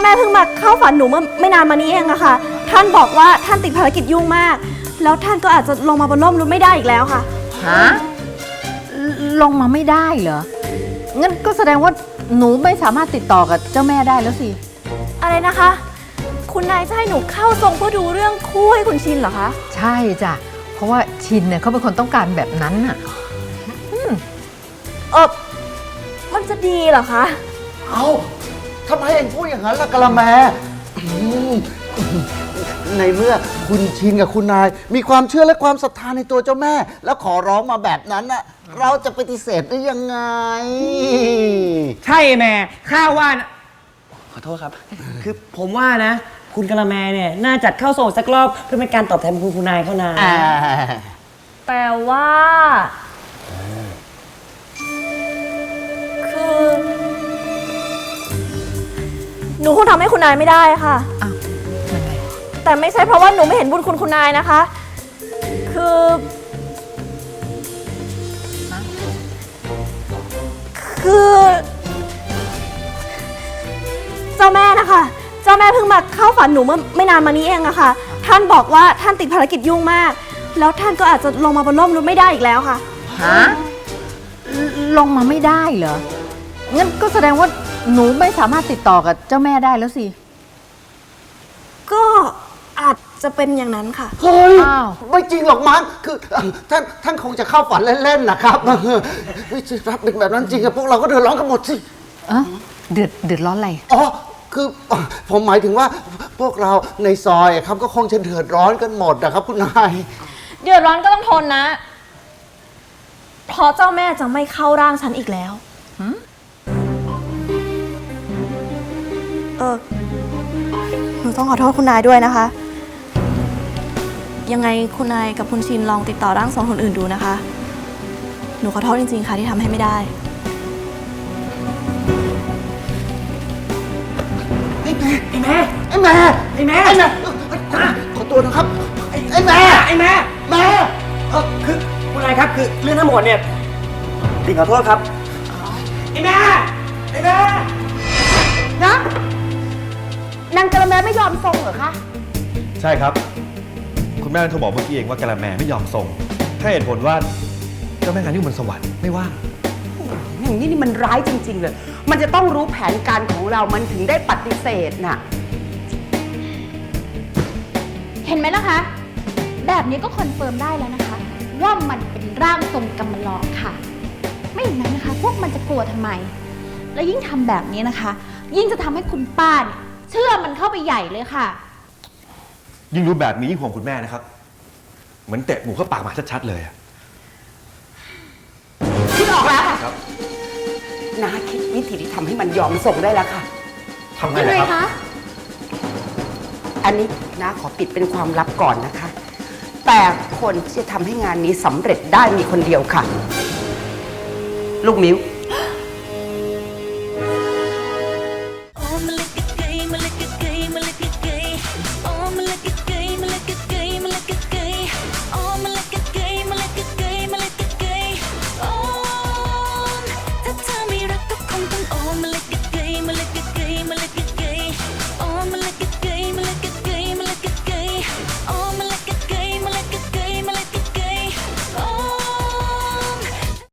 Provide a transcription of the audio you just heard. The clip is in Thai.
าแม่เพิ่งมาเข้าฝันหนูเมื่อไม่นานมานี้เองอะค่ะ ท่านบอกว่าท่านติดภารกิจยุ่งมาก แล้วท่านก็อาจจะลงมาบนร่มรุ้ไม่ได้อีกแล้วค่ะ ฮะลงมาไม่ได้เหรอ งั้นก็แสดงว่าหนูไม่สามารถติดต่อกับเจ้าแม่ได้แล้วสิ อะไรนะคะ คุณนายจะให้หนูเข้าทรงเพื่อดูเรื่องคู่ให้คุณชินเหรอคะ ใช่จ้ะ เพราะว่าชินเนี่ยเขาเป็นคนต้องการแบบนั้นน่ะเออมันจะดีเหรอคะ เอา ทำไมเองพูดอย่างนั้นล่ะกะละแมอืมในเมื่อคุณชินกับคุณนาย มีความเชื่อและความศรัทธาในตัวเจ้าแม่ แล้วขอร้องมาแบบนั้นน่ะเราจะปฏิเสธได้ยังไง ใช่แม่ข้าว่านะขอโทษครับ คือผมว่านะ คุณกะละแมเนี่ยน่าจัดเข้าโซนสักรอบเพื่อเป็นการตอบแทนคุณคุณนายเขานะอ่าแปลว่า หนูคงทำให้คุณนายไม่ได้ค่ะ อ้าวยังไงแต่ไม่ใช่เพราะว่าหนูไม่เห็นบุญคุณคุณนายนะคะ คือ คือ เจ้าแม่นะคะ เจ้าแม่เพิ่งมาเข้าฝันหนูเมื่อไม่นานมานี้เองอะค่ะ ท่านบอกว่าท่านติดภารกิจยุ่งมาก แล้วท่านก็อาจจะลงมาบนร่มรุ้ไม่ได้อีกแล้วค่ะ ฮะลงมาไม่ได้เหรอ งั้นก็แสดงว่า หนูไม่สามารถติดต่อกับเจ้าแม่ได้แล้วสิก็อาจจะเป็นอย่างนั้นค่ะ เฮ้ย อ้าวไม่จริงหรอกมั้ง คือเอ่อท่านท่านคงจะเข้าฝันเล่นๆนะครับไม่ใช่รับเป็นแบบนั้นจริงกับพวกเราก็เดือดร้อนกันหมดสิ เอะเดือดเดือดร้อนอะไร อ๋อ คือเอ่อผมหมายถึงว่าพวกเราในซอยครับก็คงจะเดือดร้อนกันหมดนะครับคุณนาย เดือดร้อนก็ต้องทนนะ เพราะเจ้าแม่จะไม่เข้าร่างฉันอีกแล้ว เออ หนูต้องขอโทษคุณนายด้วยนะคะ ยังไงคุณนายกับคุณชินลองติดต่อร่างทรงคนอื่นดูนะคะ หนูขอโทษจริงๆค่ะที่ทำให้ไม่ได้ ไอ้แม่ไอ้แม่ไอ้แม่ไอ้แม่ไอ้แม่เอ่อขอตัวนะครับ ไอ้แม่ไอ้แม่แม่เออคือคุณนายครับคือเรื่องทั้งหมดเนี่ยติงขอโทษครับไอ้แม่ นางกระแมไม่ยอมทรงเหรอคะ ใช่ครับ คุณแม่โทรบอกเมื่อกี้เองว่ากะละแมไม่ยอมส่งถ้าเหตุผลว่าเจ้าแม่งานยุ่งบนสวรรค์ไม่ว่างอย่างนี้นี่มันร้ายจริง ๆ เลย มันจะต้องรู้แผนการของเรา มันถึงได้ปฏิเสธน่ะ เห็นไหมล่ะคะ แบบนี้ก็คอนเฟิร์มได้แล้วนะคะ ว่ามันเป็นร่างทรงกำมะลอกค่ะ ไม่อย่างนั้นนะคะ พวกมันจะกลัวทำไม แล้วยิ่งทำแบบนี้นะคะ ยิ่งจะทำให้คุณป้าเนี่ย เชื่อมันเข้าไปใหญ่เลยค่ะ ยิ่งรู้แบบนี้ยิ่งห่วงคุณแม่นะครับ เหมือนเตะหมูเข้าปากหมาชัดๆเลยอะคิดออกแล้วค่ะครับน้าคิดวิธีที่ทำให้มันยอมส่งได้แล้วค่ะ ทำไงยังไงนะครับ คะ อันนี้น้าขอปิดเป็นความลับก่อนนะคะ แต่คนที่จะทำให้งานนี้สำเร็จได้มีคนเดียวค่ะ ลูกมิ้ว